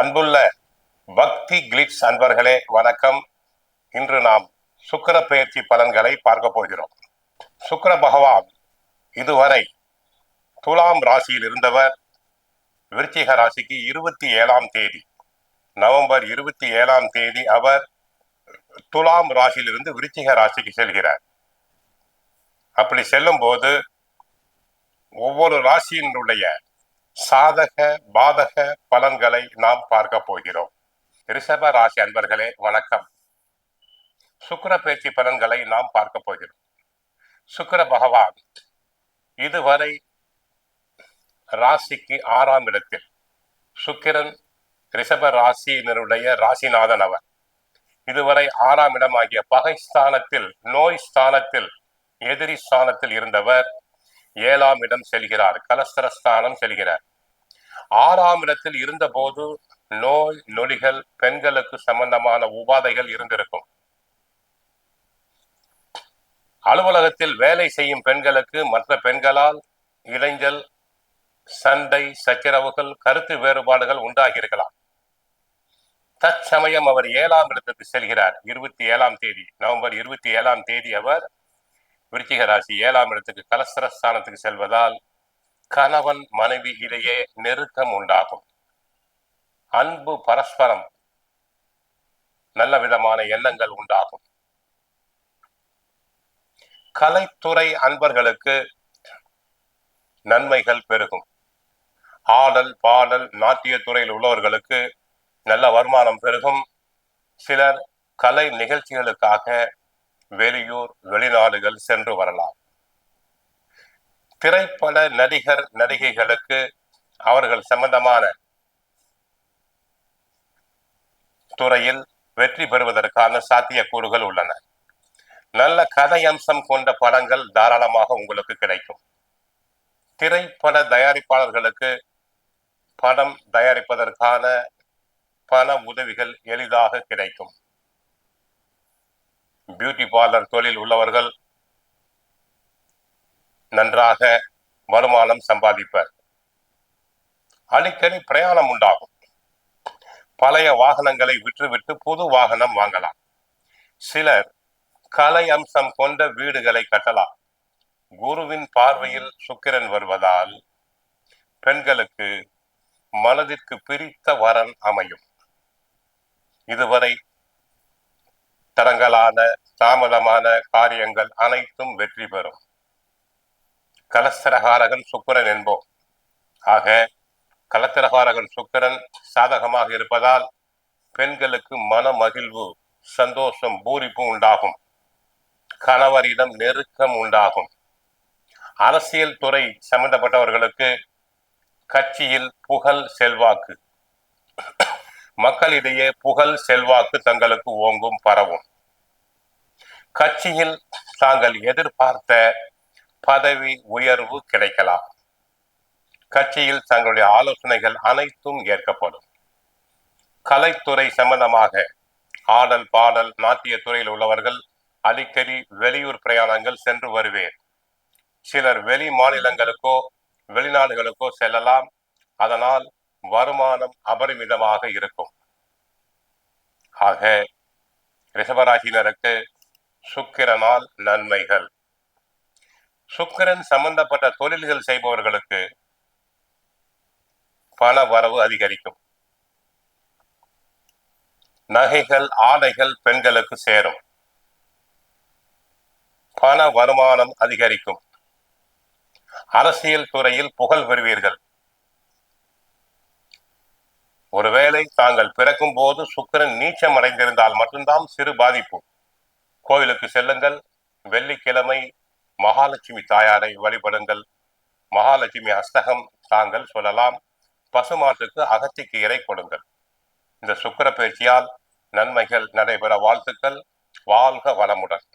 அன்புள்ள பக்தி கிளிட்ஸ் அன்பர்களே வணக்கம். இன்று நாம் சுக்கர பெயர்ச்சி பலன்களை பார்க்க போகிறோம். சுக்கர பகவான் இதுவரை துலாம் ராசியில் இருந்தவர். விருச்சிக ராசிக்கு இருபத்தி ஏழாம் தேதி நவம்பர் இருபத்தி ஏழாம் தேதி அவர் துலாம் ராசியிலிருந்து விருச்சிக ராசிக்கு செல்கிறார். அப்படி செல்லும் போது ஒவ்வொரு ராசியினுடைய சாதக பாதக பலன்களை நாம் பார்க்க போகிறோம். ரிஷப ராசி அன்பர்களே வணக்கம். சுக்கிர பேச்சு பலன்களை நாம் பார்க்க போகிறோம். சுக்கிர பகவான் இதுவரை ராசிக்கு ஆறாம் இடத்தில் சுக்கிரன் ரிஷப ராசியினருடைய ராசிநாதன் அவர். இதுவரை ஆறாம் இடமாகிய பகை ஸ்தானத்தில் நோய் ஸ்தானத்தில் எதிரி ஸ்தானத்தில் இருந்தவர் ஏழாம் இடம் செல்கிறார் கலஸ்தரஸ்தானம் செல்கிறார். ஆறாம் இடத்தில் இருந்தபோது நோய் நொடிகள் பெண்களுக்கு சம்பந்தமான உபாதைகள் இருந்திருக்கும். அலுவலகத்தில் வேலை செய்யும் பெண்களுக்கு மற்ற பெண்களால் இடைஞ்சல் சண்டை சச்சரவுகள் கருத்து வேறுபாடுகள் உண்டாகியிருக்கலாம். தற்சமயம் அவர் ஏழாம் இடத்துக்கு செல்கிறார். இருபத்தி ஏழாம் தேதி நவம்பர் இருபத்தி ஏழாம் தேதி அவர் விருச்சிக ராசி ஏழாம் இடத்துக்கு கலசரஸ்தானத்துக்கு செல்வதால் கணவன் மனைவி இடையே நெருக்கம் உண்டாகும். அன்பு பரஸ்பரம் நல்ல விதமான எண்ணங்கள் உண்டாகும். கலைத்துறை அன்பர்களுக்கு நன்மைகள் பெருகும். ஆடல் பாடல் நாட்டிய துறையில் உள்ளவர்களுக்கு நல்ல வருமானம் பெருகும். சிலர் கலை நிகழ்ச்சிகளுக்காக வெளியூர் வெளிநாடுகள் சென்று வரலாம். திரைப்பட நடிகர் நடிகைகளுக்கு அவர்கள் சம்பந்தமான துறையில் வெற்றி பெறுவதற்கான சாத்தியக்கூறுகள் உள்ளன. நல்ல கதை அம்சம் கொண்ட படங்கள் தாராளமாக உங்களுக்கு கிடைக்கும். திரைப்பட தயாரிப்பாளர்களுக்கு படம் தயாரிப்பதற்கான பண உதவிகள் எளிதாக கிடைக்கும். பியூட்டி பார்லர் தொழில் உள்ளவர்கள் நன்றாக வருமானம் சம்பாதிப்பர். அடிக்கடி பிரயாணம் உண்டாகும். பழைய வாகனங்களை விற்றுவிட்டு புது வாகனம் வாங்கலாம். சிலர் கலை அம்சம் கொண்ட வீடுகளை கட்டலாம். குருவின் பார்வையில் சுக்கிரன் வருவதால் பெண்களுக்கு மனதிற்கு பிரித்த வரன் அமையும். இதுவரை தடங்கலான தாமதமான காரியங்கள் அனைத்தும் வெற்றி பெறும். கலஸ்தரகாரகன் சுக்கிரன் என்போம். ஆக கலத்திரகாரகன் சுக்கிரன் சாதகமாக இருப்பதால் பெண்களுக்கு மன மகிழ்வு சந்தோஷம் பூரிப்பு உண்டாகும். கணவரிடம் நெருக்கம் உண்டாகும். அரசியல் துறை சம்பந்தப்பட்டவர்களுக்கு கட்சியில் புகழ் செல்வாக்கு. மக்களிடையே புகழ் செல்வாக்கு தங்களுக்கு ஓங்கும் பரவும். கட்சியில் தாங்கள் எதிர்பார்த்த பதவி உயர்வு கிடைக்கலாம். கட்சியில் தங்களுடைய ஆலோசனைகள் அனைத்தும் ஏற்கப்படும். கலைத்துறை சம்பந்தமாக ஆடல் பாடல் நாட்டிய துறையில் உள்ளவர்கள் அடிக்கடி வெளியூர் பிரயாணங்கள் சென்று வருவேன். சிலர் வெளி மாநிலங்களுக்கோ வெளிநாடுகளுக்கோ செல்லலாம். அதனால் வருமானம் அபரிமிதமாக இருக்கும். ஆக ரிஷபராசினருக்கு சுக்கிரனால் நன்மைகள். சுக்கிரன் சம்பந்தப்பட்ட தொழில்கள் செய்பவர்களுக்கு பண வரவு அதிகரிக்கும். நகைகள் ஆடைகள் பெண்களுக்கு சேரும். பண வருமானம் அதிகரிக்கும். அரசியல் துறையில் புகழ் பெறுவீர்கள். ஒருவேளை தாங்கள் பிறக்கும் போது சுக்கிரன் நீச்சம் அடைந்திருந்தால் மட்டும்தான் சிறு பாதிப்பு. கோவிலுக்கு செல்லுங்கள். வெள்ளிக்கிழமை மகாலட்சுமி தாயாரை வழிபடுங்கள். மகாலட்சுமி அஸ்தகம் தாங்கள் சொல்லலாம். பசுமாட்டுக்கு அகத்திக்கு இறை கொடுங்கள் இந்த சுக்கிர பயிற்சியால் நன்மைகள் நடைபெற வாழ்த்துக்கள். வாழ்க வளமுடன்.